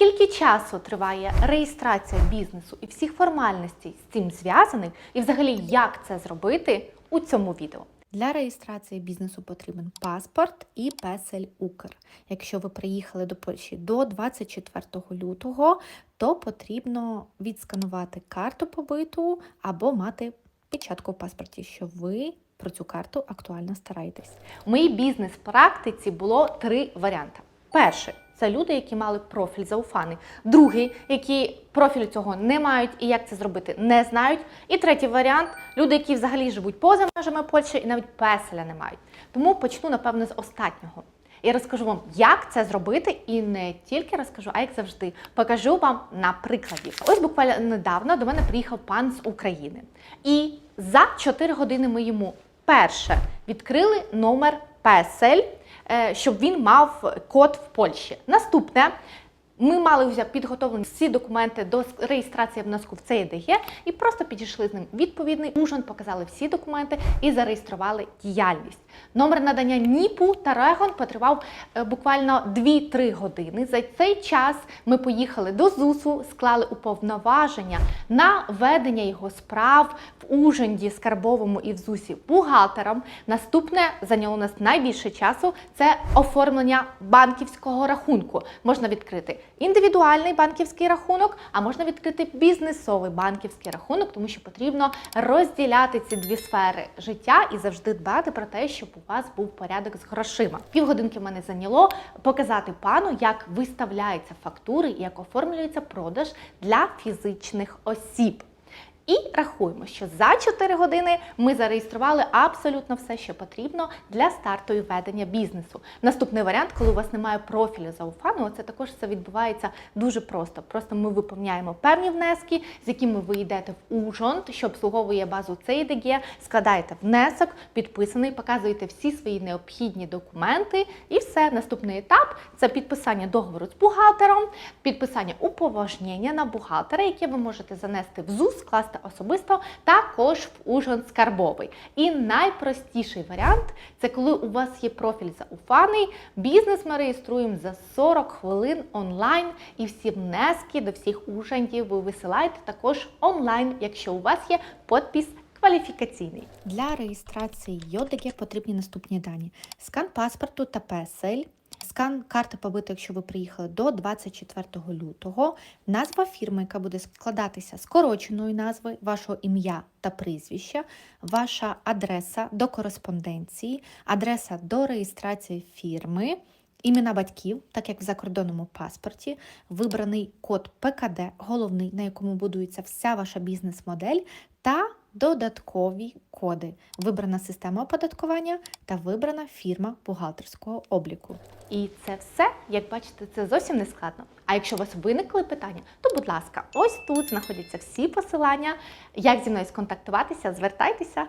Скільки часу триває реєстрація бізнесу і всіх формальностей з цим зв'язаних, і взагалі як це зробити у цьому відео? Для реєстрації бізнесу потрібен паспорт і песель Укр. Якщо ви приїхали до Польщі до 24 лютого, то потрібно відсканувати карту побиту або мати печатку в паспорті, що ви про цю карту актуально стараєтесь. У моїй бізнес-практиці було три варіанти. Перший це люди, які мали профіль зауфаний. Другий, які профілю цього не мають і як це зробити не знають. І третій варіант люди, які взагалі живуть поза межами Польщі і навіть песеля не мають. Тому почну, напевно, з останнього. Я розкажу вам, як це зробити, і не тільки розкажу, а як завжди, покажу вам на прикладі. Ось буквально недавно до мене приїхав пан з України. І за 4 години ми йому перше відкрили номер песель, е, щоб він мав код в Польщі. Наступне. Ми мали вже підготовлені всі документи до реєстрації внеску в ЦІДГ і просто підійшли з ним відповідний ужин, показали всі документи і зареєстрували діяльність. Номер надання НІПу та Регон потривав е, буквально 2-3 години. За цей час ми поїхали до ЗУСу, склали уповноваження на ведення його справ в Ужинді, Скарбовому і в ЗУСі бухгалтером. Наступне зайняло нас найбільше часу це оформлення банківського рахунку. Можна відкрити індивідуальний банківський рахунок, а можна відкрити бізнесовий банківський рахунок, тому що потрібно розділяти ці дві сфери життя і завжди дбати про те, щоб у вас був порядок з грошима. Півгодинки в мене зайняло показати пану, як виставляються фактури і як оформлюється продаж для фізичних осіб. І рахуємо, що за 4 години ми зареєстрували абсолютно все, що потрібно для старту і ведення бізнесу. Наступний варіант, коли у вас немає профілю зауфану, це також все відбувається дуже просто. Просто ми виповняємо певні внески, з якими ви йдете в Ужонт, що обслуговує базу CIDG, складаєте внесок, підписаний, показуєте всі свої необхідні документи, і все. Наступний етап це підписання договору з бухгалтером, підписання уповажнення на бухгалтера, яке ви можете занести в ЗУС, скласти особисто, також в Ужин скарбовий. І найпростіший варіант це коли у вас є профіль зауфаний. Бізнес ми реєструємо за 40 хвилин онлайн, і всі внески до всіх ужинів ви висилаєте також онлайн, якщо у вас є подпис кваліфікаційний. Для реєстрації ЙОДГ потрібні наступні дані: скан паспорту та песель, скан карти побиту, якщо ви приїхали до 24 лютого, назва фірми, яка буде складатися скороченої назви, вашого ім'я та прізвища, ваша адреса до кореспонденції, адреса до реєстрації фірми. Імена батьків, так як в закордонному паспорті, вибраний код ПКД, головний, на якому будується вся ваша бізнес-модель, та додаткові коди, вибрана система оподаткування та вибрана фірма бухгалтерського обліку. І це все, як бачите, це зовсім не складно. А якщо у вас виникли питання, то будь ласка, ось тут знаходяться всі посилання. Як зі мною сконтактуватися, звертайтеся.